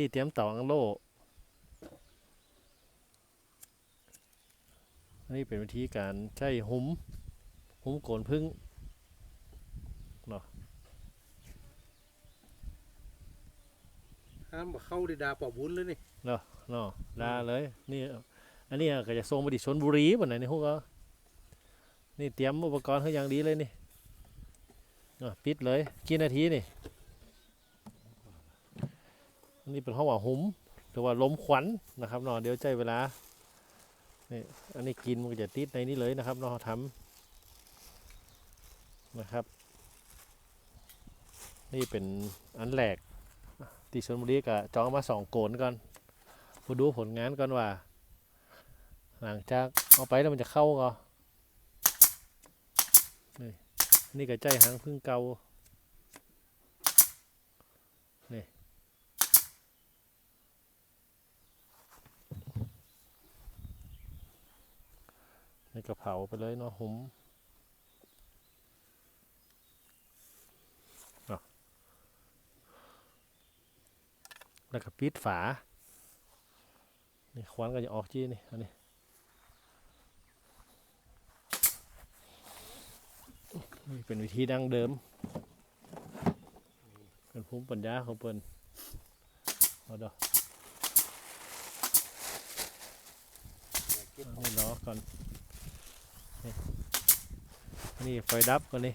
รีดเตรียมเต่าอังโลอันนี้เป็นวิธีการใช้หุ้มหุ้มโกนพึ่งห้ามเข้าในดาปอบวุ้นเลยนี่เนาะลาเลยนี่อันนี้ก็จะส่งไปที่ชนบุรีบ่ไหนนี่พวกก็นี่เตรียมอุปกรณ์เขาอย่างดีเลยนี่อะปิดเลยกี่นาทีนี่อั นนี้เป็นห้องว่าหุ้มหรือว่าลมควันนะครับเนาะเดี๋ยวใจเวลานี่อันนี้กินมันก็จะติดในนี้เลยนะครับเนาะทำนะครับ นี่เป็นอันแรกที่ชนบุรีก็จองมาสองโกนก่อนมาดูผลงานก่อนว่า หลังจากเอาไปแล้วมันจะเข้าก็นี่นี่ก็ใจหางพึ่งเกานี่ นี่กระเผาไปเลยเนาะหุมแล้วก็ปิดฝา นี่ควันก็จะออกจี้นี่ อันนี้ นี่เป็นวิธีดั้งเดิม เป็นภูมิปัญญาของเปิ้นเอาดอกนี่ล้อก่อน นี่ไฟดับก่อนนี่